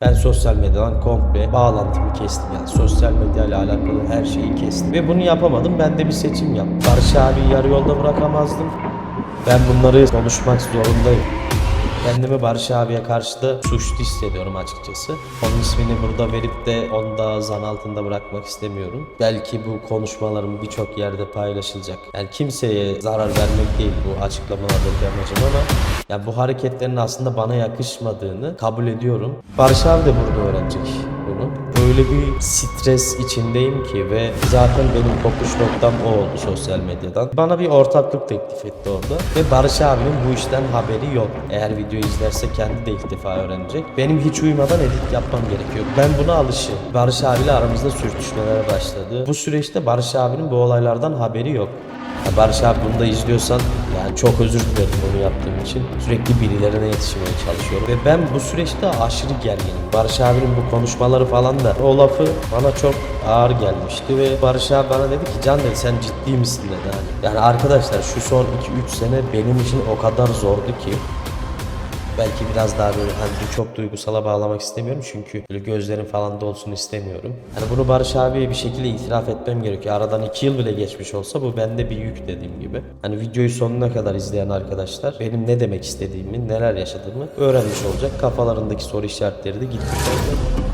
Ben sosyal medyadan komple bağlantımı kestim yani sosyal medya ile alakalı her şeyi kestim. Ve bunu yapamadım ben de bir seçim yaptım. Barış abi yarı yolda bırakamazdım. Ben bunları konuşmak zorundayım. Kendimi Barış abiye karşı da suçlu hissediyorum açıkçası. Onun ismini burada verip de onu da zan altında bırakmak istemiyorum. Belki bu konuşmalarım birçok yerde paylaşılacak. Yani kimseye zarar vermek değil bu açıklamalardaki amacım ama yani bu hareketlerin aslında bana yakışmadığını kabul ediyorum. Barış abi de burada öğrenecek bunu. Öyle bir stres içindeyim ki ve zaten benim kopuş noktam o oldu sosyal medyadan. Bana bir ortaklık teklif etti orada ve Barış abinin bu işten haberi yok. Eğer videoyu izlerse kendi de ilk defa öğrenecek. Benim hiç uyumadan edit yapmam gerekiyor. Ben buna alışığım. Barış abiyle aramızda sürtüşmeler başladı. Bu süreçte Barış abinin bu olaylardan haberi yok. Barış abi bunu da izliyorsan yani çok özür dilerim bunu yaptığım için. Sürekli birilerine yetişmeye çalışıyorum. Ve ben bu süreçte aşırı gerginim. Barış abinin bu konuşmaları falan da o lafı bana çok ağır gelmişti ve Barış abi bana dedi ki Can dedi sen ciddi misin dedi. Yani arkadaşlar şu son 2-3 sene benim için o kadar zordu ki belki biraz daha böyle hani çok duygusala bağlamak istemiyorum çünkü böyle gözlerim falan dolsun istemiyorum. Hani bunu Barış abiye bir şekilde itiraf etmem gerekiyor. Aradan 2 yıl bile geçmiş olsa bu bende bir yük dediğim gibi. Hani videoyu sonuna kadar izleyen arkadaşlar benim ne demek istediğimi, neler yaşadığımı öğrenmiş olacak. Kafalarındaki soru işaretleri de gitmiş olacak.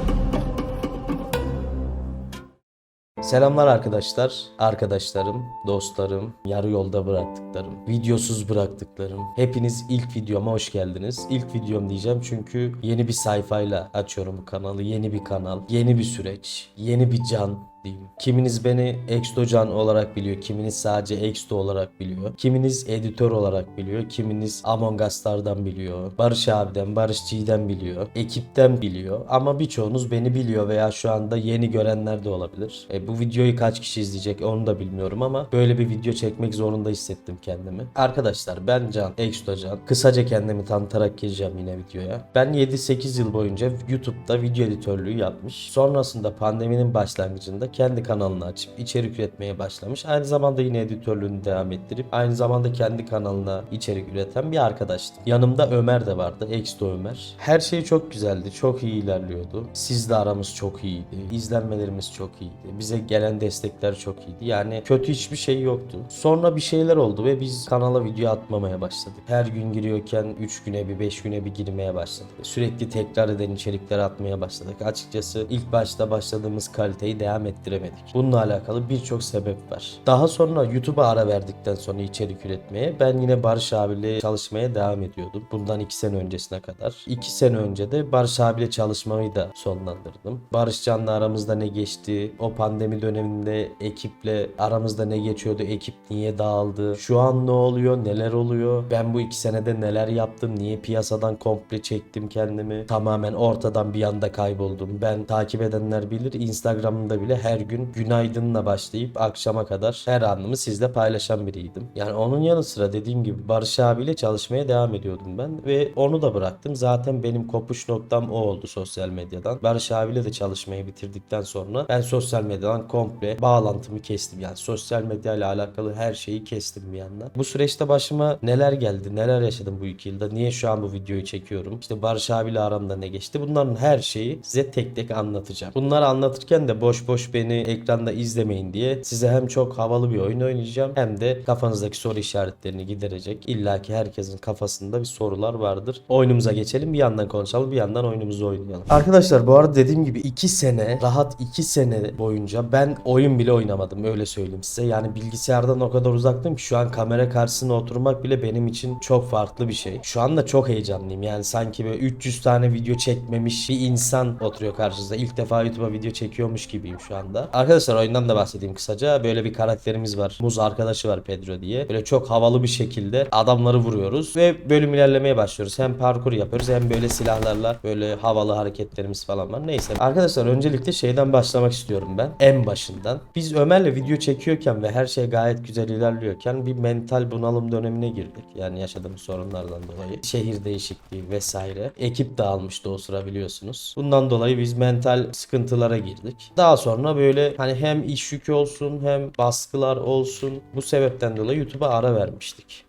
Selamlar arkadaşlar, arkadaşlarım, dostlarım, yarı yolda bıraktıklarım, videosuz bıraktıklarım. Hepiniz ilk videoma hoş geldiniz. İlk videom diyeceğim çünkü yeni bir sayfayla açıyorum bu kanalı. Yeni bir kanal, yeni bir süreç, yeni bir can diyeyim. Kiminiz beni Extocan olarak biliyor, kiminiz sadece Exto olarak biliyor. Kiminiz editör olarak biliyor, kiminiz Among Us'lardan biliyor. Barış abiden, Barış G'den biliyor, ekipten biliyor. Ama birçoğunuz beni biliyor veya şu anda yeni görenler de olabilir. E, bu videoyu kaç kişi izleyecek onu da bilmiyorum ama böyle bir video çekmek zorunda hissettim kendimi. Arkadaşlar ben Can, Exto Can. Kısaca kendimi tanıtarak gireceğim yine videoya. Ben 7-8 yıl boyunca YouTube'da video editörlüğü yapmış. Sonrasında pandeminin başlangıcında kendi kanalını açıp içerik üretmeye başlamış. Aynı zamanda yine editörlüğünü devam ettirip aynı zamanda kendi kanalına içerik üreten bir arkadaştım. Yanımda Ömer de vardı. Exto Ömer. Her şey çok güzeldi. Çok iyi ilerliyordu. Sizle aramız çok iyiydi. İzlenmelerimiz çok iyiydi. Bize gelen destekler çok iyiydi. Yani kötü hiçbir şey yoktu. Sonra bir şeyler oldu ve biz kanala video atmamaya başladık. Her gün giriyorken 3 güne bir 5 güne bir girmeye başladık. Sürekli tekrar eden içerikler atmaya başladık. Açıkçası ilk başta başladığımız kaliteyi devam ettiremedik. Bununla alakalı birçok sebep var. Daha sonra YouTube'a ara verdikten sonra içerik üretmeye ben yine Barış abiyle çalışmaya devam ediyordum. Bundan 2 sene öncesine kadar. 2 sene önce de Barış abiyle çalışmayı da sonlandırdım. Barış Can'la aramızda ne geçti? O pandemi döneminde ekiple aramızda ne geçiyordu? Ekip niye dağıldı? Şu an ne oluyor? Neler oluyor? Ben bu 2 senede neler yaptım? Niye piyasadan komple çektim kendimi? Tamamen ortadan bir anda kayboldum. Ben takip edenler bilir. Instagram'da bile her gün günaydınla başlayıp akşama kadar her anımı sizle paylaşan biriydim. Yani onun yanı sıra dediğim gibi Barış abiyle çalışmaya devam ediyordum ben ve onu da bıraktım. Zaten benim kopuş noktam o oldu sosyal medyadan. Barış abiyle de çalışmayı bitirdikten sonra ben sosyal medyadan komple bağlantımı kestim. Yani sosyal medya ile alakalı her şeyi kestim bir yandan. Bu süreçte başıma neler geldi, neler yaşadım bu iki yılda, niye şu an bu videoyu çekiyorum, işte Barış abiyle aramda ne geçti bunların her şeyi size tek tek anlatacağım. Bunları anlatırken de boş boş beni ekranda izlemeyin diye size hem çok havalı bir oyun oynayacağım hem de kafanızdaki soru işaretlerini giderecek. İlla ki herkesin kafasında bir sorular vardır. Oyunumuza geçelim bir yandan konuşalım bir yandan oyunumuzu oynayalım. Arkadaşlar bu arada dediğim gibi 2 sene rahat 2 sene boyunca ben oyun bile oynamadım öyle söyleyeyim size. Yani bilgisayardan o kadar uzaktım ki şu an kamera karşısına oturmak bile benim için çok farklı bir şey. Şu anda çok heyecanlıyım yani sanki böyle 300 tane video çekmemiş bir insan oturuyor karşınızda. İlk defa YouTube'a video çekiyormuş gibiyim şu anda. Arkadaşlar oyundan da bahsedeyim kısaca. Böyle bir karakterimiz var. Muz arkadaşı var Pedro diye. Böyle çok havalı bir şekilde adamları vuruyoruz ve bölüm ilerlemeye başlıyoruz. Hem parkur yapıyoruz hem böyle silahlarla böyle havalı hareketlerimiz falan var. Neyse. Arkadaşlar öncelikle şeyden başlamak istiyorum ben. En başından. Biz Ömer'le video çekiyorken ve her şey gayet güzel ilerliyorken bir mental bunalım dönemine girdik. Yani yaşadığımız sorunlardan dolayı. Şehir değişikliği vesaire. Ekip dağılmıştı o sıra biliyorsunuz. Bundan dolayı biz mental sıkıntılara girdik. Daha sonra böyle hani hem iş yükü olsun hem baskılar olsun bu sebepten dolayı YouTube'a ara vermiştik.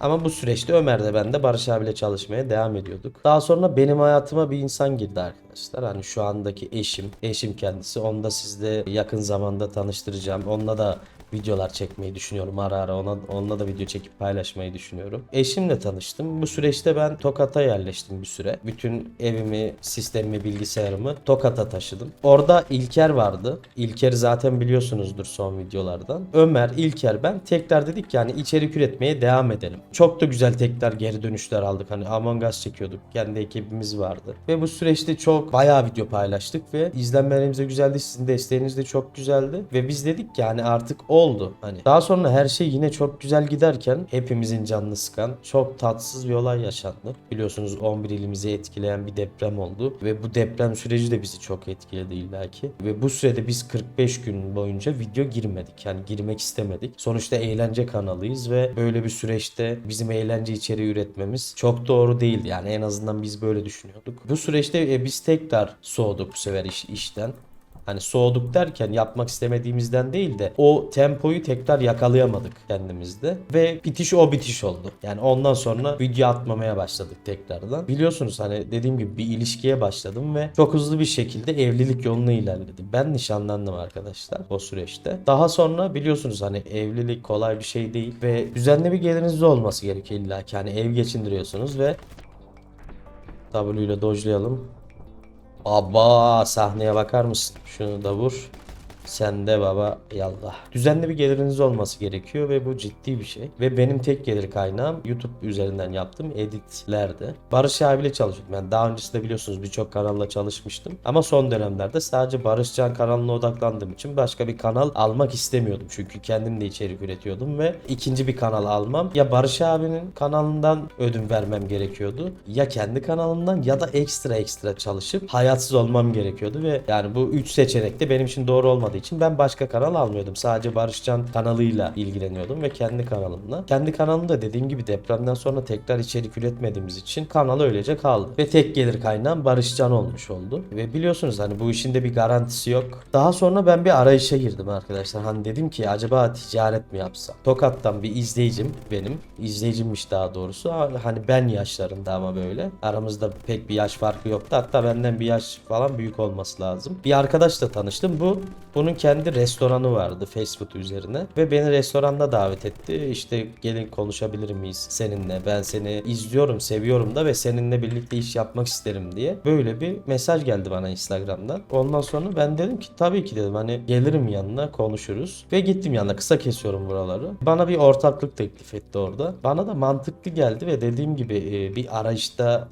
Ama bu süreçte Ömer de ben de Barış abiyle çalışmaya devam ediyorduk. Daha sonra benim hayatıma bir insan girdi arkadaşlar. Hani şu andaki eşim, eşim kendisi. Onu da sizle yakın zamanda tanıştıracağım. Onunla da videolar çekmeyi düşünüyorum ara ara ona onunla da video çekip paylaşmayı düşünüyorum. Eşimle tanıştım. Bu süreçte ben Tokat'a yerleştim bir süre. Bütün evimi, sistemimi, bilgisayarımı Tokat'a taşıdım. Orada İlker vardı. İlker'i zaten biliyorsunuzdur son videolardan. Ömer, İlker ben tekrar dedik yani içerik üretmeye devam edelim. Çok da güzel tekrar geri dönüşler aldık. Hani Among Us çekiyorduk. Kendi ekibimiz vardı. Ve bu süreçte çok bayağı video paylaştık ve izlenmelerimiz de güzeldi. Sizin desteğiniz de çok güzeldi. Ve biz dedik ki yani artık oldu. Hani daha sonra her şey yine çok güzel giderken hepimizin canını sıkan çok tatsız bir olay yaşandı. Biliyorsunuz 11 ilimizi etkileyen bir deprem oldu ve bu deprem süreci de bizi çok etkiledi illaki. Ve bu sürede biz 45 gün boyunca video girmedik. Yani girmek istemedik. Sonuçta eğlence kanalıyız ve böyle bir süreçte bizim eğlence içeriği üretmemiz çok doğru değil. Yani en azından biz böyle düşünüyorduk. Bu süreçte e, biz tekrar soğuduk bu sefer iş, işten. Hani soğuduk derken yapmak istemediğimizden değil de o tempoyu tekrar yakalayamadık kendimizde ve bitiş o bitiş oldu. Yani ondan sonra video atmamaya başladık tekrardan. Biliyorsunuz hani dediğim gibi bir ilişkiye başladım ve çok hızlı bir şekilde evlilik yoluna ilerledim. Ben nişanlandım arkadaşlar o süreçte. Daha sonra biliyorsunuz hani evlilik kolay bir şey değil ve düzenli bir geliriniz olması gerekiyor illa ki. Hani ev geçindiriyorsunuz ve W ile dojlayalım. Aba sahneye bakar mısın? Şunu da vur. Sen de baba yallah. Düzenli bir geliriniz olması gerekiyor ve bu ciddi bir şey. Ve benim tek gelir kaynağım YouTube üzerinden yaptığım editlerde. Barış abiyle çalışıyordum. Yani daha öncesinde biliyorsunuz birçok kanalla çalışmıştım. Ama son dönemlerde sadece Barışcan kanalına odaklandığım için başka bir kanal almak istemiyordum. Çünkü kendim de içerik üretiyordum ve ikinci bir kanal almam ya Barış abinin kanalından ödün vermem gerekiyordu ya kendi kanalımdan ya da ekstra ekstra çalışıp hayatsız olmam gerekiyordu ve yani bu üç seçenek de benim için doğru olmadığı için ben başka kanal almıyordum. Sadece Barışcan kanalıyla ilgileniyordum ve kendi kanalımla. Kendi kanalımda dediğim gibi depremden sonra tekrar içerik üretmediğimiz için kanal öylece kaldı. Ve tek gelir kaynağım Barışcan olmuş oldu. Ve biliyorsunuz hani bu işin de bir garantisi yok. Daha sonra ben bir arayışa girdim arkadaşlar. Hani dedim ki acaba ticaret mi yapsam? Tokat'tan bir izleyicim benim. İzleyicimmiş daha doğrusu. Hani ben yaşlarında ama böyle. Aramızda pek bir yaş farkı yoktu. Hatta benden bir yaş falan büyük olması lazım. Bir arkadaşla tanıştım. Bu bunun kendi restoranı vardı fast üzerine ve beni restoranda davet etti. İşte gelin konuşabilir miyiz seninle? Ben seni izliyorum, seviyorum da ve seninle birlikte iş yapmak isterim diye. Böyle bir mesaj geldi bana Instagram'dan. Ondan sonra ben dedim ki tabii ki dedim hani gelirim yanına konuşuruz. Ve gittim yanına kısa kesiyorum buraları. Bana bir ortaklık teklif etti orada. Bana da mantıklı geldi ve dediğim gibi bir arayışta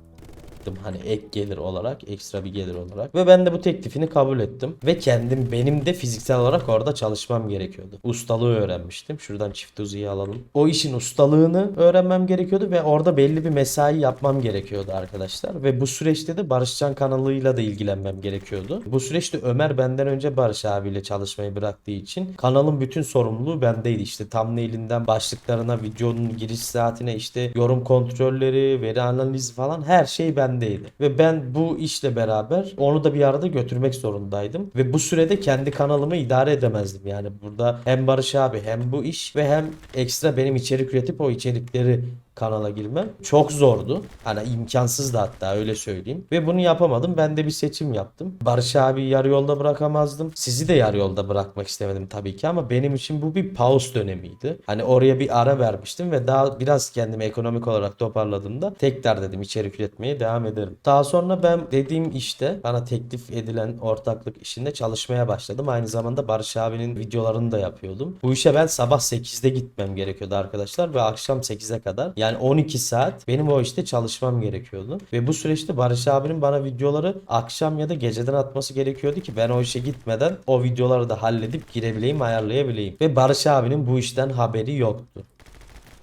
ettim hani ek gelir olarak ekstra bir gelir olarak ve ben de bu teklifini kabul ettim ve kendim benim de fiziksel olarak orada çalışmam gerekiyordu. Ustalığı öğrenmiştim. Şuradan çift uzuyu alalım. O işin ustalığını öğrenmem gerekiyordu ve orada belli bir mesai yapmam gerekiyordu arkadaşlar ve bu süreçte de Barışcan kanalıyla da ilgilenmem gerekiyordu. Bu süreçte Ömer benden önce Barış abiyle çalışmayı bıraktığı için kanalın bütün sorumluluğu bendeydi. İşte thumbnailinden başlıklarına, videonun giriş saatine işte yorum kontrolleri, veri analizi falan her şey bendeydi. Ve ben bu işle beraber onu da bir arada götürmek zorundaydım. Ve bu sürede kendi kanalımı idare edemezdim. Yani burada hem Barış abi hem bu iş ve hem ekstra benim içerik üretip o içerikleri kanala girmem çok zordu. Hani imkansızdı hatta öyle söyleyeyim. Ve bunu yapamadım. Ben de bir seçim yaptım. Barış abi yarı yolda bırakamazdım. Sizi de yarı yolda bırakmak istemedim tabii ki ama benim için bu bir pause dönemiydi. Hani oraya bir ara vermiştim ve daha biraz kendimi ekonomik olarak toparladığımda tekrar dedim içerik üretmeye devam ederim. Daha sonra ben dediğim işte bana teklif edilen ortaklık işinde çalışmaya başladım. Aynı zamanda Barış abinin videolarını da yapıyordum. Bu işe ben sabah 8'de gitmem gerekiyordu arkadaşlar ve akşam 8'e kadar yani 12 saat benim o işte çalışmam gerekiyordu. Ve bu süreçte Barış abinin bana videoları akşam ya da geceden atması gerekiyordu ki ben o işe gitmeden o videoları da halledip girebileyim, ayarlayabileyim. Ve Barış abinin bu işten haberi yoktu.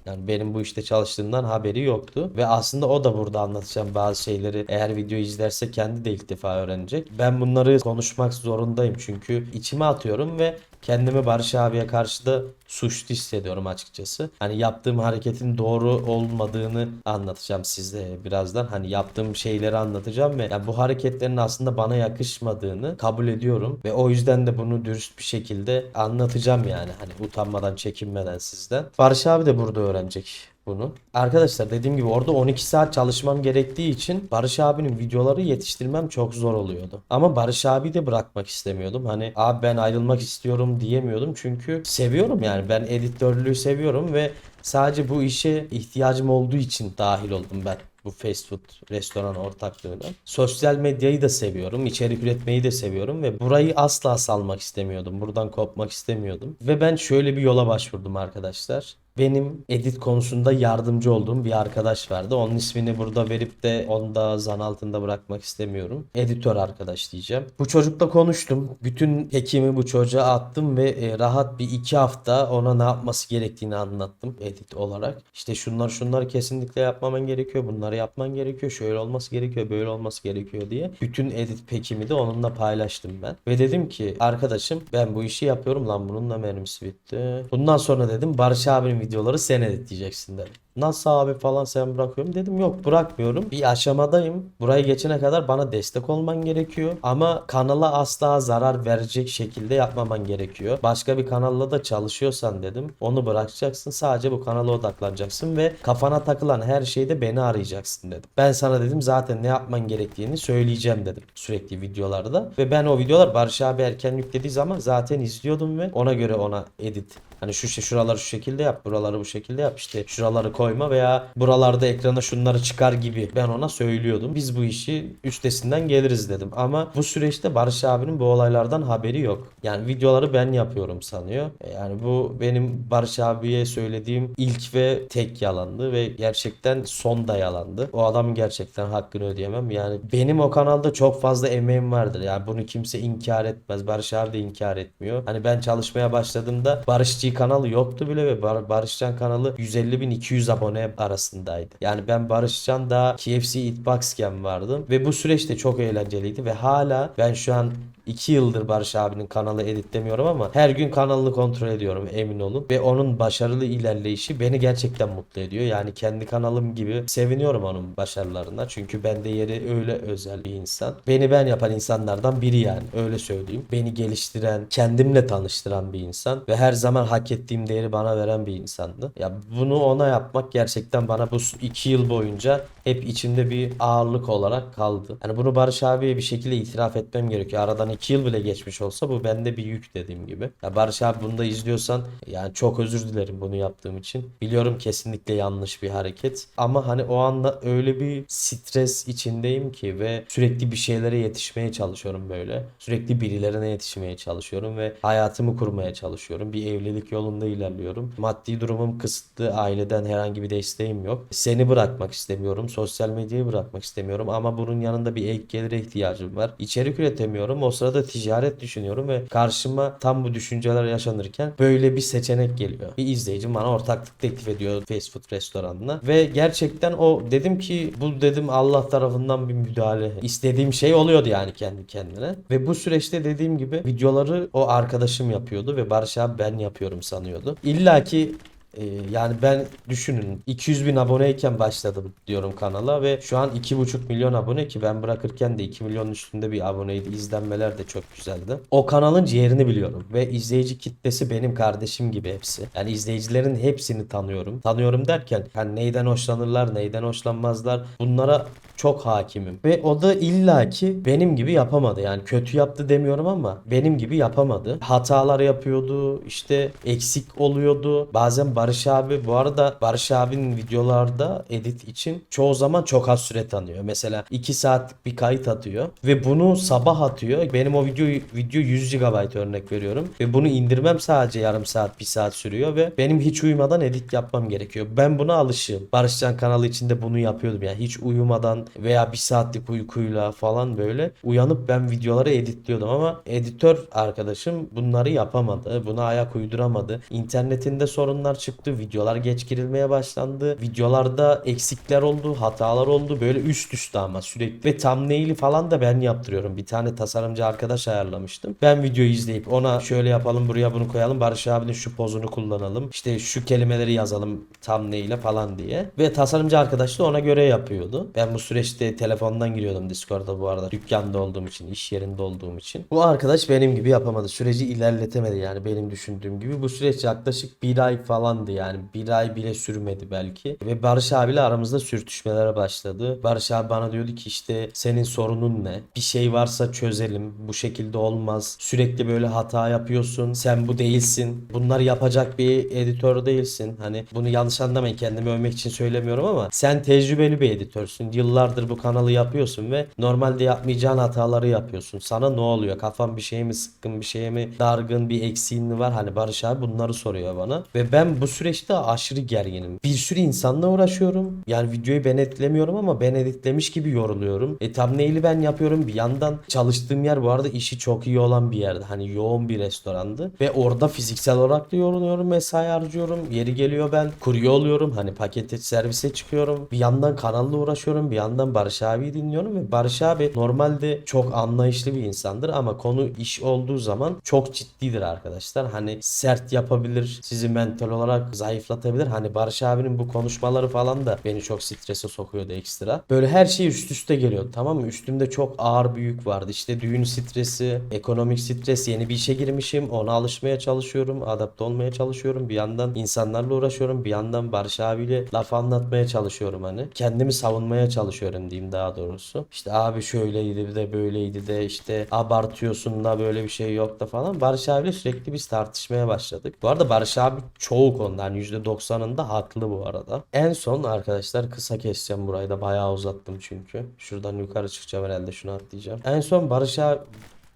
Yani benim bu işte çalıştığımdan haberi yoktu. Ve aslında o da burada anlatacağım bazı şeyleri. Eğer video izlerse kendi de ilk defa öğrenecek. Ben bunları konuşmak zorundayım çünkü içime atıyorum ve kendimi Barış abiye karşı da suçlu hissediyorum açıkçası. Hani yaptığım hareketin doğru olmadığını anlatacağım size birazdan. Hani yaptığım şeyleri anlatacağım ve yani bu hareketlerin aslında bana yakışmadığını kabul ediyorum ve o yüzden de bunu dürüst bir şekilde anlatacağım yani. Hani utanmadan, çekinmeden sizden. Barış abi de burada öğrenecek bunu. Arkadaşlar dediğim gibi orada 12 saat çalışmam gerektiği için Barış abinin videoları yetiştirmem çok zor oluyordu. Ama Barış abi de bırakmak istemiyordum. Hani abi ben ayrılmak istiyorum diyemiyordum. Çünkü seviyorum yani ben editörlüğü seviyorum ve sadece bu işe ihtiyacım olduğu için dahil oldum ben bu fast food restoran ortaklığına. Sosyal medyayı da seviyorum, içerik üretmeyi de seviyorum ve burayı asla salmak istemiyordum. Buradan kopmak istemiyordum. Ve ben şöyle bir yola başvurdum arkadaşlar. Benim edit konusunda yardımcı olduğum bir arkadaş vardı. Onun ismini burada verip de onu da zan altında bırakmak istemiyorum. Editör arkadaş diyeceğim. Bu çocukla konuştum. Bütün hekimi bu çocuğa attım ve e, rahat bir iki hafta ona ne yapması gerektiğini anlattım edit olarak. İşte şunlar şunlar kesinlikle yapmaman gerekiyor. Bunları yapman gerekiyor. Şöyle olması gerekiyor. Böyle olması gerekiyor diye. Bütün edit pekimi de onunla paylaştım ben. Ve dedim ki arkadaşım ben bu işi yapıyorum lan bununla mermisi bitti. Bundan sonra dedim Barış abinin videoları sen editleyeceksin dedim. Nasıl abi falan sen bırakıyorum dedim yok bırakmıyorum. Bir aşamadayım. Burayı geçene kadar bana destek olman gerekiyor. Ama kanala asla zarar verecek şekilde yapmaman gerekiyor. Başka bir kanalla da çalışıyorsan dedim. Onu bırakacaksın. Sadece bu kanala odaklanacaksın ve kafana takılan her şeyde beni arayacaksın dedim. Ben sana dedim zaten ne yapman gerektiğini söyleyeceğim dedim sürekli videolarda. Ve ben o videolar Barış abi erken yüklediği zaman zaten izliyordum ve ona göre ona edit Hani şu şey şuraları şu şekilde yap, buraları bu şekilde yap işte şuraları koyma veya buralarda ekrana şunları çıkar gibi ben ona söylüyordum. Biz bu işi üstesinden geliriz dedim. Ama bu süreçte Barış abinin bu olaylardan haberi yok. Yani videoları ben yapıyorum sanıyor. E, Yani bu benim Barış abiye söylediğim ilk ve tek yalandı ve gerçekten son da yalandı. O adamın gerçekten hakkını ödeyemem. Yani benim o kanalda çok fazla emeğim vardır. Yani bunu kimse inkar etmez. Barış abi de inkar etmiyor. Hani ben çalışmaya başladığımda Barışçı kanalı yoktu bile ve Bar- Barışcan kanalı 150 bin 200 abone arasındaydı. Yani ben Barışcan daha KFC Eatbox'ken vardım ve bu süreç de çok eğlenceliydi ve hala ben şu an 2 yıldır Barış abinin kanalı editlemiyorum ama her gün kanalını kontrol ediyorum emin olun. Ve onun başarılı ilerleyişi beni gerçekten mutlu ediyor. Yani kendi kanalım gibi seviniyorum onun başarılarına. Çünkü bende yeri öyle özel bir insan. Beni ben yapan insanlardan biri yani öyle söyleyeyim. Beni geliştiren, kendimle tanıştıran bir insan ve her zaman hak ettiğim değeri bana veren bir insandı. Ya bunu ona yapmak gerçekten bana bu 2 yıl boyunca hep içimde bir ağırlık olarak kaldı. Yani bunu Barış abiye bir şekilde itiraf etmem gerekiyor. Aradan 2 yıl bile geçmiş olsa bu bende bir yük dediğim gibi. Ya Barış abi bunu da izliyorsan yani çok özür dilerim bunu yaptığım için. Biliyorum kesinlikle yanlış bir hareket. Ama hani o anda öyle bir stres içindeyim ki ve sürekli bir şeylere yetişmeye çalışıyorum böyle. Sürekli birilerine yetişmeye çalışıyorum ve hayatımı kurmaya çalışıyorum. Bir evlilik yolunda ilerliyorum. Maddi durumum kısıtlı. Aileden herhangi bir desteğim yok. Seni bırakmak istemiyorum. Sosyal medyayı bırakmak istemiyorum ama bunun yanında bir ek gelire ihtiyacım var. İçerik üretemiyorum. O sırada ticaret düşünüyorum ve karşıma tam bu düşünceler yaşanırken böyle bir seçenek geliyor. Bir izleyicim bana ortaklık teklif ediyor fast food restoranına ve gerçekten o dedim ki bu dedim Allah tarafından bir müdahale. İstediğim şey oluyordu yani kendi kendine. Ve bu süreçte dediğim gibi videoları o arkadaşım yapıyordu ve Barış abi ben yapıyorum sanıyordu. İlla ki ee, yani ben düşünün 200 bin aboneyken başladım diyorum kanala ve şu an 2,5 milyon abone ki ben bırakırken de 2 milyonun üstünde bir aboneydi. İzlenmeler de çok güzeldi. O kanalın ciğerini biliyorum ve izleyici kitlesi benim kardeşim gibi hepsi. Yani izleyicilerin hepsini tanıyorum. Tanıyorum derken hani neyden hoşlanırlar, neyden hoşlanmazlar bunlara çok hakimim. Ve o da illaki benim gibi yapamadı. Yani kötü yaptı demiyorum ama benim gibi yapamadı. Hatalar yapıyordu. işte eksik oluyordu. Bazen Barış abi bu arada Barış abinin videolarda edit için çoğu zaman çok az süre tanıyor. Mesela 2 saatlik bir kayıt atıyor ve bunu sabah atıyor. Benim o video video 100 GB örnek veriyorum ve bunu indirmem sadece yarım saat, bir saat sürüyor ve benim hiç uyumadan edit yapmam gerekiyor. Ben buna alışığım. Barışcan kanalı içinde bunu yapıyordum yani hiç uyumadan veya bir saatlik uykuyla falan böyle uyanıp ben videoları editliyordum ama editör arkadaşım bunları yapamadı. Buna ayak uyduramadı. İnternetinde sorunlar çıktı. Videolar geç girilmeye başlandı. Videolarda eksikler oldu, hatalar oldu. Böyle üst üste ama sürekli. Ve thumbnail'i falan da ben yaptırıyorum. Bir tane tasarımcı arkadaş ayarlamıştım. Ben videoyu izleyip ona şöyle yapalım, buraya bunu koyalım. Barış abinin şu pozunu kullanalım. İşte şu kelimeleri yazalım thumbnail'e falan diye. Ve tasarımcı arkadaş da ona göre yapıyordu. Ben bu süreçte telefondan giriyordum Discord'a bu arada. Dükkanda olduğum için, iş yerinde olduğum için. Bu arkadaş benim gibi yapamadı. Süreci ilerletemedi yani benim düşündüğüm gibi. Bu süreç yaklaşık bir ay falan falandı yani. Bir ay bile sürmedi belki. Ve Barış abiyle aramızda sürtüşmelere başladı. Barış abi bana diyordu ki işte senin sorunun ne? Bir şey varsa çözelim. Bu şekilde olmaz. Sürekli böyle hata yapıyorsun. Sen bu değilsin. Bunları yapacak bir editör değilsin. Hani bunu yanlış anlamayın kendimi övmek için söylemiyorum ama sen tecrübeli bir editörsün. Yıllardır bu kanalı yapıyorsun ve normalde yapmayacağın hataları yapıyorsun. Sana ne oluyor? Kafan bir şeye mi sıkkın, bir şeye mi dargın, bir eksiğin mi var? Hani Barış abi bunları soruyor bana. Ve ben bu süreçte aşırı gerginim. Bir sürü insanla uğraşıyorum. Yani videoyu ben editlemiyorum ama ben editlemiş gibi yoruluyorum. E thumbnail'i ben yapıyorum. Bir yandan çalıştığım yer bu arada işi çok iyi olan bir yerde. Hani yoğun bir restorandı. Ve orada fiziksel olarak da yoruluyorum. Mesai harcıyorum. Yeri geliyor ben kurye oluyorum. Hani pakete servise çıkıyorum. Bir yandan kanalla uğraşıyorum. Bir yandan Barış abiyi dinliyorum. Ve Barış abi normalde çok anlayışlı bir insandır. Ama konu iş olduğu zaman çok ciddidir arkadaşlar. Hani sert yapabilir. Sizi mental olarak zayıflatabilir. Hani Barış abinin bu konuşmaları falan da beni çok strese sokuyordu ekstra. Böyle her şey üst üste geliyordu tamam mı? Üstümde çok ağır bir yük vardı. İşte düğün stresi, ekonomik stres, yeni bir işe girmişim. Ona alışmaya çalışıyorum. Adapte olmaya çalışıyorum. Bir yandan insanlarla uğraşıyorum. Bir yandan Barış abiyle laf anlatmaya çalışıyorum hani. Kendimi savunmaya çalışıyorum diyeyim daha doğrusu. İşte abi şöyleydi de böyleydi de işte abartıyorsun da böyle bir şey yok da falan. Barış abiyle sürekli biz tartışmaya başladık. Bu arada Barış abi çoğu konuda hani %90'ında haklı bu arada. En son arkadaşlar kısa keseceğim burayı da bayağı uzattım çünkü. Şuradan yukarı çıkacağım herhalde şunu atlayacağım. En son Barış abi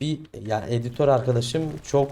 bir yani editör arkadaşım çok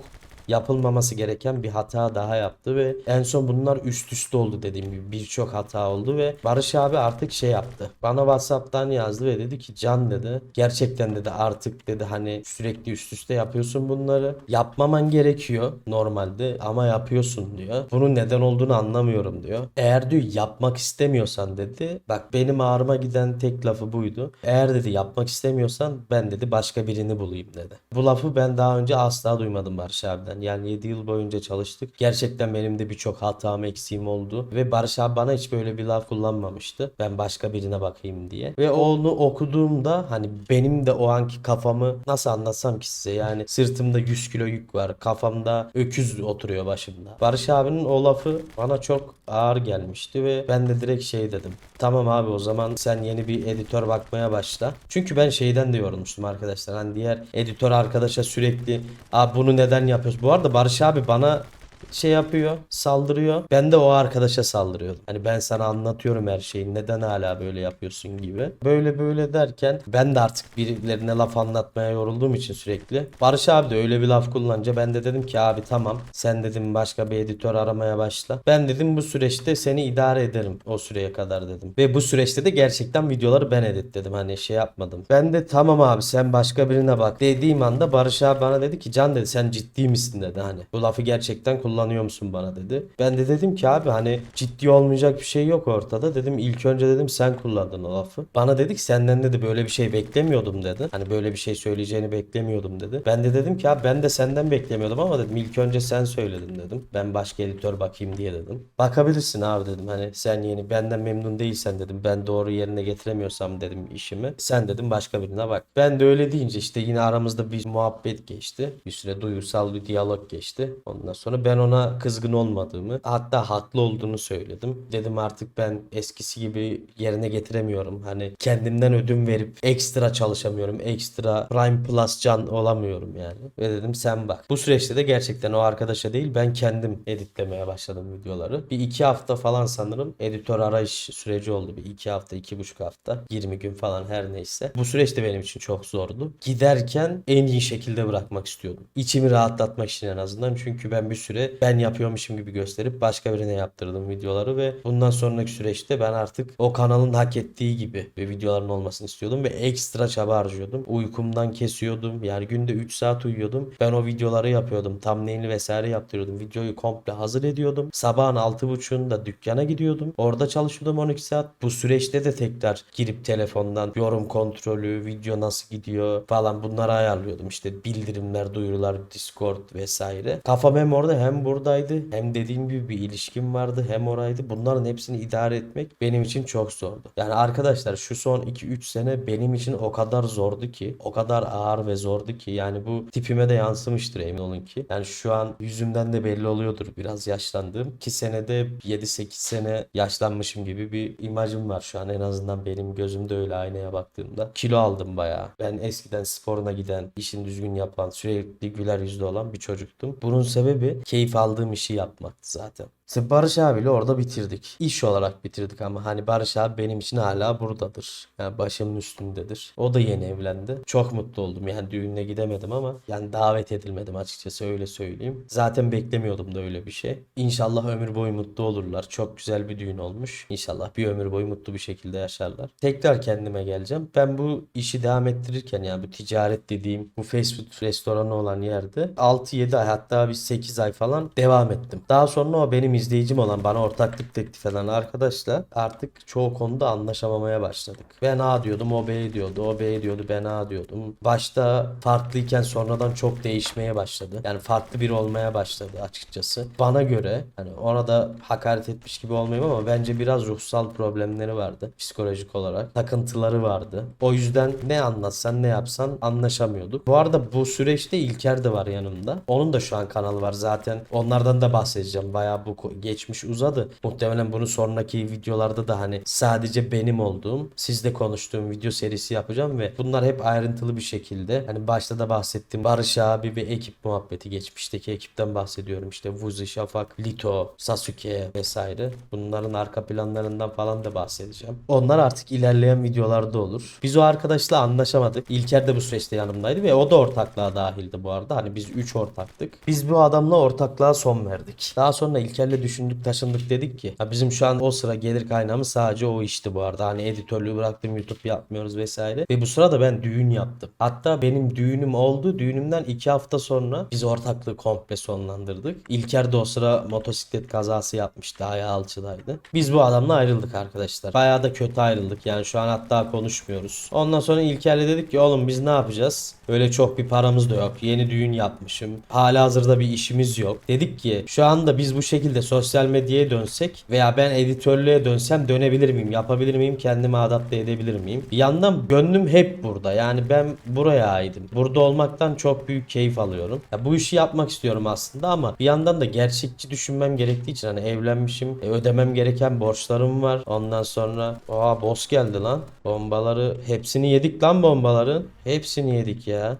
yapılmaması gereken bir hata daha yaptı ve en son bunlar üst üste oldu dediğim gibi birçok hata oldu ve Barış abi artık şey yaptı. Bana WhatsApp'tan yazdı ve dedi ki Can dedi gerçekten dedi artık dedi hani sürekli üst üste yapıyorsun bunları. Yapmaman gerekiyor normalde ama yapıyorsun diyor. Bunun neden olduğunu anlamıyorum diyor. Eğer diyor yapmak istemiyorsan dedi bak benim ağrıma giden tek lafı buydu. Eğer dedi yapmak istemiyorsan ben dedi başka birini bulayım dedi. Bu lafı ben daha önce asla duymadım Barış abiden. Yani 7 yıl boyunca çalıştık. Gerçekten benim de birçok hatam eksiğim oldu. Ve Barış abi bana hiç böyle bir laf kullanmamıştı. Ben başka birine bakayım diye. Ve onu okuduğumda hani benim de o anki kafamı nasıl anlatsam ki size yani sırtımda 100 kilo yük var. Kafamda öküz oturuyor başımda. Barış abinin o lafı bana çok ağır gelmişti ve ben de direkt şey dedim. Tamam abi o zaman sen yeni bir editör bakmaya başla. Çünkü ben şeyden de yorulmuştum arkadaşlar. Hani diğer editör arkadaşa sürekli abi bunu neden yapıyoruz? Bu arada Barış abi bana şey yapıyor, saldırıyor. Ben de o arkadaşa saldırıyordum. Hani ben sana anlatıyorum her şeyi. Neden hala böyle yapıyorsun gibi. Böyle böyle derken ben de artık birilerine laf anlatmaya yorulduğum için sürekli. Barış abi de öyle bir laf kullanınca ben de dedim ki abi tamam sen dedim başka bir editör aramaya başla. Ben dedim bu süreçte seni idare ederim o süreye kadar dedim. Ve bu süreçte de gerçekten videoları ben editledim. Hani şey yapmadım. Ben de tamam abi sen başka birine bak dediğim anda Barış abi bana dedi ki Can dedi sen ciddi misin dedi hani. Bu lafı gerçekten kullanıyor musun bana dedi. Ben de dedim ki abi hani ciddi olmayacak bir şey yok ortada. Dedim ilk önce dedim sen kullandın o lafı. Bana dedi ki senden dedi böyle bir şey beklemiyordum dedi. Hani böyle bir şey söyleyeceğini beklemiyordum dedi. Ben de dedim ki abi ben de senden beklemiyordum ama dedim ilk önce sen söyledin dedim. Ben başka editör bakayım diye dedim. Bakabilirsin abi dedim hani sen yeni benden memnun değilsen dedim. Ben doğru yerine getiremiyorsam dedim işimi. Sen dedim başka birine bak. Ben de öyle deyince işte yine aramızda bir muhabbet geçti. Bir süre duygusal bir diyalog geçti. Ondan sonra ben ona kızgın olmadığımı hatta haklı olduğunu söyledim. Dedim artık ben eskisi gibi yerine getiremiyorum. Hani kendimden ödün verip ekstra çalışamıyorum. Ekstra Prime Plus can olamıyorum yani. Ve dedim sen bak. Bu süreçte de gerçekten o arkadaşa değil ben kendim editlemeye başladım videoları. Bir iki hafta falan sanırım editör arayış süreci oldu. Bir iki hafta, iki buçuk hafta. 20 gün falan her neyse. Bu süreç de benim için çok zordu. Giderken en iyi şekilde bırakmak istiyordum. İçimi rahatlatmak için en azından. Çünkü ben bir süre ben yapıyormuşum gibi gösterip başka birine yaptırdım videoları ve bundan sonraki süreçte ben artık o kanalın hak ettiği gibi bir videoların olmasını istiyordum ve ekstra çaba harcıyordum. Uykumdan kesiyordum. Yani günde 3 saat uyuyordum. Ben o videoları yapıyordum. Thumbnail'i vesaire yaptırıyordum. Videoyu komple hazır ediyordum. Sabahın 6.30'unda dükkana gidiyordum. Orada çalışıyordum 12 saat. Bu süreçte de tekrar girip telefondan yorum kontrolü, video nasıl gidiyor falan bunları ayarlıyordum. İşte bildirimler, duyurular, Discord vesaire. Kafam hem orada hem buradaydı hem dediğim gibi bir ilişkim vardı hem oraydı. Bunların hepsini idare etmek benim için çok zordu. Yani arkadaşlar şu son 2-3 sene benim için o kadar zordu ki o kadar ağır ve zordu ki yani bu tipime de yansımıştır emin olun ki. Yani şu an yüzümden de belli oluyordur biraz yaşlandığım. 2 senede 7-8 sene yaşlanmışım gibi bir imajım var şu an en azından benim gözümde öyle aynaya baktığımda. Kilo aldım bayağı. Ben eskiden sporuna giden, işini düzgün yapan, sürekli güler yüzlü olan bir çocuktum. Bunun sebebi keyif aldığım işi yapmaktı zaten. İşte Barış abiyle orada bitirdik. İş olarak bitirdik ama hani Barış abi benim için hala buradadır. Yani başımın üstündedir. O da yeni evlendi. Çok mutlu oldum. Yani düğününe gidemedim ama yani davet edilmedim açıkçası öyle söyleyeyim. Zaten beklemiyordum da öyle bir şey. İnşallah ömür boyu mutlu olurlar. Çok güzel bir düğün olmuş. İnşallah bir ömür boyu mutlu bir şekilde yaşarlar. Tekrar kendime geleceğim. Ben bu işi devam ettirirken yani bu ticaret dediğim bu fast food restoranı olan yerde 6-7 ay hatta bir 8 ay falan devam ettim. Daha sonra o benim izleyicim olan bana ortaklık teklif eden arkadaşla artık çoğu konuda anlaşamamaya başladık. Ben A diyordum o B diyordu. O B diyordu ben A diyordum. Başta farklıyken sonradan çok değişmeye başladı. Yani farklı biri olmaya başladı açıkçası. Bana göre hani ona da hakaret etmiş gibi olmayayım ama bence biraz ruhsal problemleri vardı psikolojik olarak. Takıntıları vardı. O yüzden ne anlatsan ne yapsan anlaşamıyorduk. Bu arada bu süreçte İlker de var yanımda. Onun da şu an kanalı var zaten. Onlardan da bahsedeceğim. Bayağı bu geçmiş uzadı. Muhtemelen bunu sonraki videolarda da hani sadece benim olduğum, sizle konuştuğum video serisi yapacağım ve bunlar hep ayrıntılı bir şekilde hani başta da bahsettiğim Barış abi ve ekip muhabbeti geçmişteki ekipten bahsediyorum. İşte Vuzi, Şafak, Lito, Sasuke vesaire. Bunların arka planlarından falan da bahsedeceğim. Onlar artık ilerleyen videolarda olur. Biz o arkadaşla anlaşamadık. İlker de bu süreçte yanımdaydı ve o da ortaklığa dahildi bu arada. Hani biz 3 ortaktık. Biz bu adamla ortaklığa son verdik. Daha sonra İlker'le düşündük taşındık dedik ki ya bizim şu an o sıra gelir kaynağımız sadece o işti bu arada. Hani editörlüğü bıraktım YouTube yapmıyoruz vesaire. Ve bu sırada ben düğün yaptım. Hatta benim düğünüm oldu. Düğünümden 2 hafta sonra biz ortaklığı komple sonlandırdık. İlker de o sıra motosiklet kazası yapmıştı. Ayağı alçıdaydı. Biz bu adamla ayrıldık arkadaşlar. Bayağı da kötü ayrıldık. Yani şu an hatta konuşmuyoruz. Ondan sonra İlker'le dedik ki oğlum biz ne yapacağız? Öyle çok bir paramız da yok. Yeni düğün yapmışım. Hala hazırda bir işimiz yok. Dedik ki şu anda biz bu şekilde sosyal medyaya dönsek veya ben editörlüğe dönsem dönebilir miyim? Yapabilir miyim? Kendimi adapte edebilir miyim? Bir yandan gönlüm hep burada. Yani ben buraya aidim. Burada olmaktan çok büyük keyif alıyorum. Ya bu işi yapmak istiyorum aslında ama bir yandan da gerçekçi düşünmem gerektiği için hani evlenmişim. e, ödemem gereken borçlarım var. Ondan sonra oha boss geldi lan. Bombaları hepsini yedik lan bombaların. Hepsini yedik ya.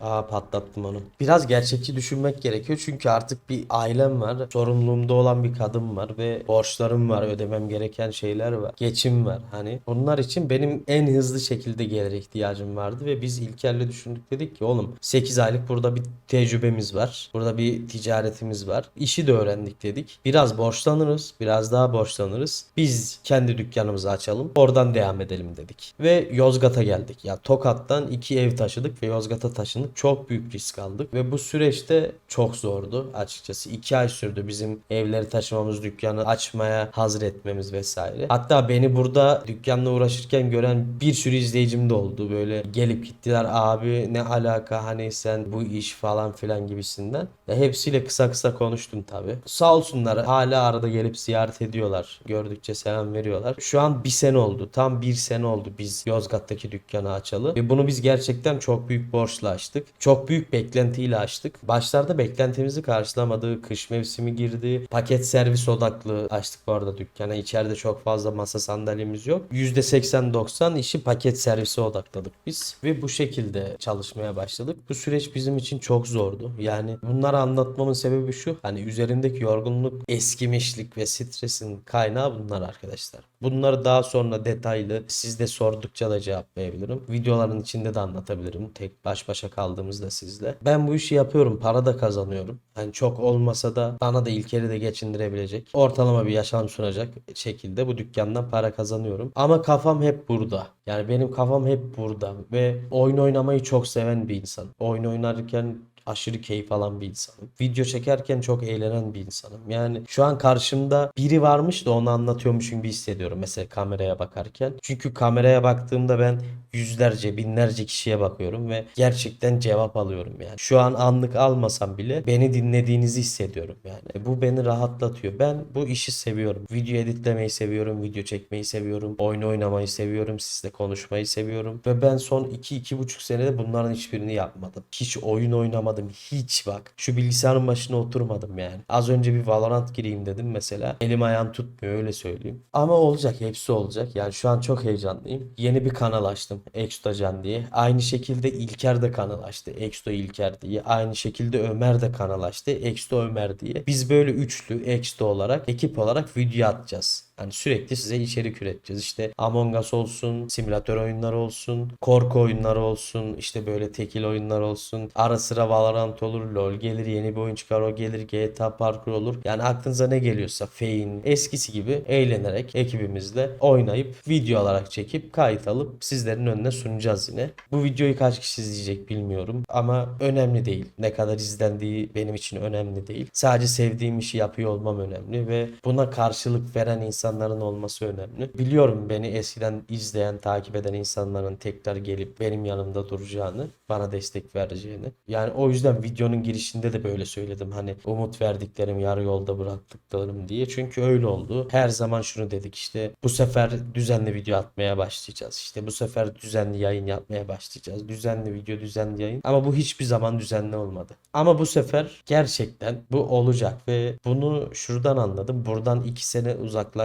Aa patlattım onu. Biraz gerçekçi düşünmek gerekiyor çünkü artık bir ailem var. Sorumluluğumda olan bir kadın var ve borçlarım var. Ödemem gereken şeyler var. Geçim var. Hani bunlar için benim en hızlı şekilde gelire ihtiyacım vardı ve biz İlker'le düşündük dedik ki oğlum 8 aylık burada bir tecrübemiz var. Burada bir ticaretimiz var. İşi de öğrendik dedik. Biraz borçlanırız. Biraz daha borçlanırız. Biz kendi dükkanımızı açalım. Oradan devam edelim dedik. Ve Yozgat'a geldik. Ya Tokat'tan iki ev taşıdık ve Yozgat'a taşındık. Çok büyük risk aldık ve bu süreçte çok zordu açıkçası. 2 ay sürdü bizim evleri taşımamız, dükkanı açmaya hazır etmemiz vesaire. Hatta beni burada dükkanla uğraşırken gören bir sürü izleyicim de oldu. Böyle gelip gittiler abi ne alaka hani sen bu iş falan filan gibisinden. Ya hepsiyle kısa kısa konuştum tabi. Sağ olsunlar hala arada gelip ziyaret ediyorlar. Gördükçe selam veriyorlar. Şu an bir sene oldu. Tam bir sene oldu biz Yozgat'taki dükkanı açalı. Ve bunu biz gerçekten çok büyük borçla açtık. Çok büyük beklentiyle açtık. Başlarda beklentimizi karşılamadı. Kış mevsimi girdi. Paket servis odaklı açtık bu arada dükkana. İçeride çok fazla masa sandalyemiz yok. %80-90 işi paket servise odakladık biz. Ve bu şekilde çalışmaya başladık. Bu süreç bizim için çok zordu. Yani bunları anlatmamın sebebi şu. Hani üzerindeki yorgunluk, eskimişlik ve stresin kaynağı bunlar arkadaşlar. Bunları daha sonra detaylı siz de sordukça da cevaplayabilirim. Videoların içinde de anlatabilirim. Tek baş başa kaldığımızda sizle. Ben bu işi yapıyorum. Para da kazanıyorum. Hani çok olmasa da bana da İlker'i de geçindirebilecek. Ortalama bir yaşam sunacak şekilde bu dükkandan para kazanıyorum. Ama kafam hep burada. Yani benim kafam hep burada ve oyun oynamayı çok seven bir insan. Oyun oynarken aşırı keyif alan bir insanım. Video çekerken çok eğlenen bir insanım. Yani şu an karşımda biri varmış da onu anlatıyormuşum gibi hissediyorum. Mesela kameraya bakarken. Çünkü kameraya baktığımda ben yüzlerce, binlerce kişiye bakıyorum ve gerçekten cevap alıyorum yani. Şu an anlık almasam bile beni dinlediğinizi hissediyorum yani. E, Bu beni rahatlatıyor. Ben bu işi seviyorum. Video editlemeyi seviyorum, video çekmeyi seviyorum, oyun oynamayı seviyorum, sizle konuşmayı seviyorum. Ve ben son 2-2,5 senede bunların hiçbirini yapmadım. Hiç oyun oynamadım, hiç bak. Şu bilgisayarın başına oturmadım yani. Az önce bir Valorant gireyim dedim mesela. Elim ayağım tutmuyor öyle söyleyeyim. Ama olacak, hepsi olacak. Yani şu an çok heyecanlıyım. Yeni bir kanal açtım. Extocan diye. Aynı şekilde İlker de kanal açtı. Exto İlker diye. Aynı şekilde Ömer de kanal açtı. Exto Ömer diye. Biz böyle üçlü Exto olarak, ekip olarak video atacağız. Yani sürekli size içerik üreteceğiz. İşte Among Us olsun, simülatör oyunları olsun, korku oyunları olsun, işte böyle tekil oyunlar olsun. Ara sıra Valorant olur, LoL gelir, yeni bir oyun çıkar o gelir, GTA Parkur olur. Yani aklınıza ne geliyorsa Fein, eskisi gibi eğlenerek ekibimizle oynayıp video olarak çekip kayıt alıp sizlerin önüne sunacağız yine. Bu videoyu kaç kişi izleyecek bilmiyorum ama önemli değil. Ne kadar izlendiği benim için önemli değil. Sadece sevdiğim işi yapıyor olmam önemli ve buna karşılık veren insanların olması önemli. Biliyorum beni eskiden izleyen, takip eden insanların tekrar gelip benim yanımda duracağını, bana destek vereceğini. Yani o yüzden videonun girişinde de böyle söyledim. Hani umut verdiklerim yarı yolda bıraktıklarım diye. Çünkü öyle oldu. Her zaman şunu dedik işte bu sefer düzenli video atmaya başlayacağız. İşte bu sefer düzenli yayın yapmaya başlayacağız. Düzenli video, düzenli yayın. Ama bu hiçbir zaman düzenli olmadı. Ama bu sefer gerçekten bu olacak ve bunu şuradan anladım. Buradan iki sene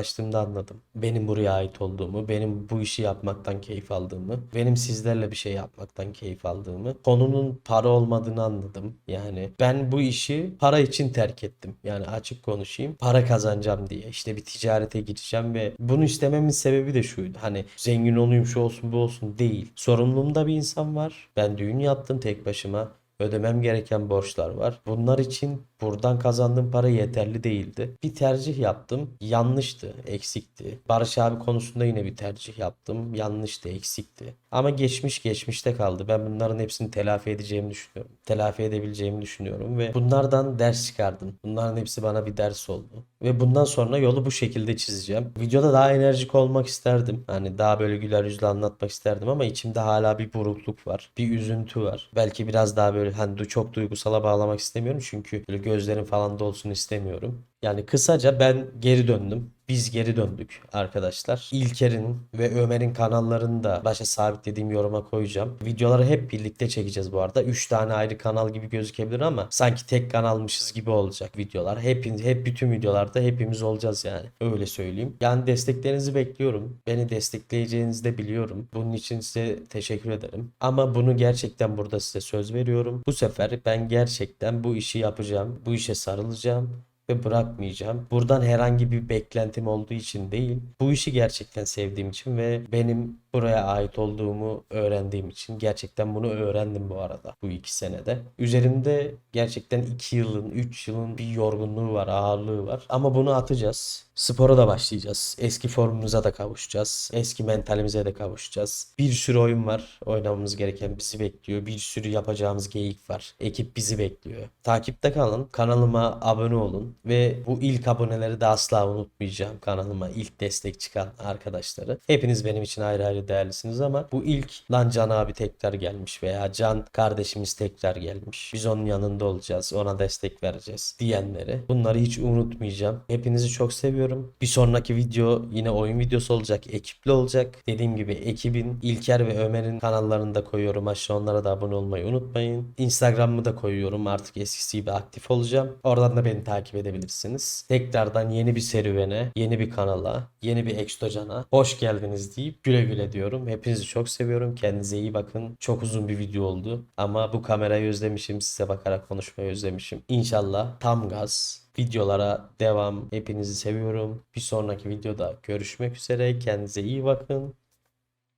uzaklaştığımda anladım. Benim buraya ait olduğumu, benim bu işi yapmaktan keyif aldığımı, benim sizlerle bir şey yapmaktan keyif aldığımı, konunun para olmadığını anladım. Yani ben bu işi para için terk ettim. Yani açık konuşayım. Para kazanacağım diye. İşte bir ticarete gireceğim ve bunu istememin sebebi de şuydu. Hani zengin olayım şu olsun bu olsun değil. Sorumluluğumda bir insan var. Ben düğün yaptım tek başıma. Ödemem gereken borçlar var. Bunlar için buradan kazandığım para yeterli değildi. Bir tercih yaptım. Yanlıştı, eksikti. Barış abi konusunda yine bir tercih yaptım. Yanlıştı, eksikti. Ama geçmiş geçmişte kaldı. Ben bunların hepsini telafi edeceğimi düşünüyorum. Telafi edebileceğimi düşünüyorum ve bunlardan ders çıkardım. Bunların hepsi bana bir ders oldu. Ve bundan sonra yolu bu şekilde çizeceğim. Videoda daha enerjik olmak isterdim. Hani daha böyle güler yüzlü anlatmak isterdim ama içimde hala bir burukluk var. Bir üzüntü var. Belki biraz daha böyle hani çok duygusala bağlamak istemiyorum çünkü böyle gözlerim falan dolsun istemiyorum. Yani kısaca ben geri döndüm. Biz geri döndük arkadaşlar. İlker'in ve Ömer'in kanallarını da başa sabitlediğim yoruma koyacağım. Videoları hep birlikte çekeceğiz bu arada. 3 tane ayrı kanal gibi gözükebilir ama sanki tek kanalmışız gibi olacak videolar. Hep, hep bütün videolarda hepimiz olacağız yani. Öyle söyleyeyim. Yani desteklerinizi bekliyorum. Beni destekleyeceğinizi de biliyorum. Bunun için size teşekkür ederim. Ama bunu gerçekten burada size söz veriyorum. Bu sefer ben gerçekten bu işi yapacağım. Bu işe sarılacağım ve bırakmayacağım. Buradan herhangi bir beklentim olduğu için değil. Bu işi gerçekten sevdiğim için ve benim buraya ait olduğumu öğrendiğim için gerçekten bunu öğrendim bu arada bu iki senede. Üzerimde gerçekten iki yılın, üç yılın bir yorgunluğu var, ağırlığı var. Ama bunu atacağız. Spora da başlayacağız. Eski formumuza da kavuşacağız. Eski mentalimize de kavuşacağız. Bir sürü oyun var. Oynamamız gereken bizi bekliyor. Bir sürü yapacağımız geyik var. Ekip bizi bekliyor. Takipte kalın. Kanalıma abone olun. Ve bu ilk aboneleri de asla unutmayacağım. Kanalıma ilk destek çıkan arkadaşları. Hepiniz benim için ayrı ayrı değerlisiniz ama bu ilk lan Can abi tekrar gelmiş veya Can kardeşimiz tekrar gelmiş. Biz onun yanında olacağız. Ona destek vereceğiz diyenleri. Bunları hiç unutmayacağım. Hepinizi çok seviyorum. Bir sonraki video yine oyun videosu olacak. Ekipli olacak. Dediğim gibi ekibin İlker ve Ömer'in kanallarını da koyuyorum. Aşağı onlara da abone olmayı unutmayın. Instagram'ımı da koyuyorum. Artık eskisi gibi aktif olacağım. Oradan da beni takip edebilirsiniz. Tekrardan yeni bir serüvene, yeni bir kanala, yeni bir Extocan'a hoş geldiniz deyip güle güle diyorum. Hepinizi çok seviyorum. Kendinize iyi bakın. Çok uzun bir video oldu. Ama bu kamerayı özlemişim. Size bakarak konuşmayı özlemişim. İnşallah tam gaz videolara devam. Hepinizi seviyorum. Bir sonraki videoda görüşmek üzere. Kendinize iyi bakın.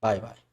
Bay bay.